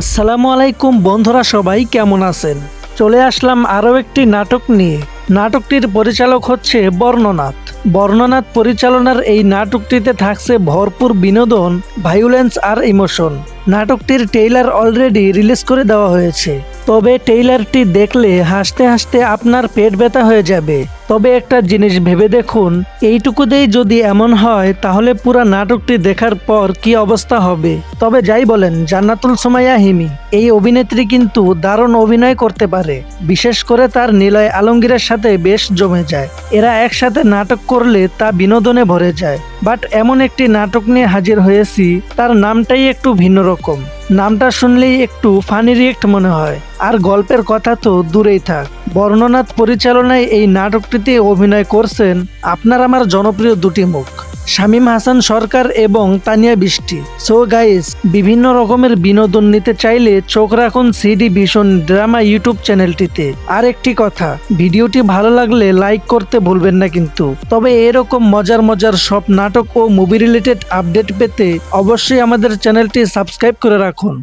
আসসালামু আলাইকুম বন্ধুরা সবাই, কেমন আছেন? চলে আসলাম আরও একটি নাটক নিয়ে। নাটকটির পরিচালক হচ্ছে বর্ণনাথ। বর্ণনাথ পরিচালনার এই নাটকটিতে থাকছে ভরপুর বিনোদন ভায়োলেন্স আর ইমোশন নাটকটির টেইলার অলরেডি রিলিজ করে দেওয়া হয়েছে। তবে টেইলারটি দেখলে হাসতে হাসতে আপনার পেট ব্যথা হয়ে যাবে। তবে একটা জিনিস ভেবে দেখুন, এইটুকুতেই যদি এমন হয়, তাহলে পুরা নাটকটি দেখার পর কি অবস্থা হবে? তবে যাই বলেন, জান্নাতুল সোমাইয়া হিমি, এই অভিনেত্রী কিন্তু দারুণ অভিনয় করতে পারে। বিশেষ করে তার নিলয় আলমগীরের সাথে বেশ জমে যায়। এরা একসাথে নাটক করলে তা বিনোদনে ভরে যায়। বাট এমন একটি নাটক নিয়ে হাজির হয়েছি, তার নামটাই একটু ভিন্ন রকম। নামটা শুনলেই একটু ফানি রিয়েক্ট মনে হয়। আর গল্পের কথা তো দূরেই থাক। বর্ণনাথ পরিচালনায় এই নাটকটিতে অভিনয় করছেন আপনার আমার জনপ্রিয় দুটি মুখ। শামীম হাসান সরকার এবং তানিয়া বৃষ্টি। সো গাইস বিভিন্ন রকমের বিনোদন নিতে চাইলে চোখ রাখুন সিডি ভীষণ ড্রামা ইউটিউব চ্যানেলটিতে আর একটি কথা, ভিডিওটি ভালো লাগলে লাইক করতে ভুলবেন না কিন্তু। তবে এরকম মজার মজার সব নাটক ও মুভি রিলেটেড আপডেট পেতে অবশ্যই আমাদের চ্যানেলটি সাবস্ক্রাইব করে রাখুন।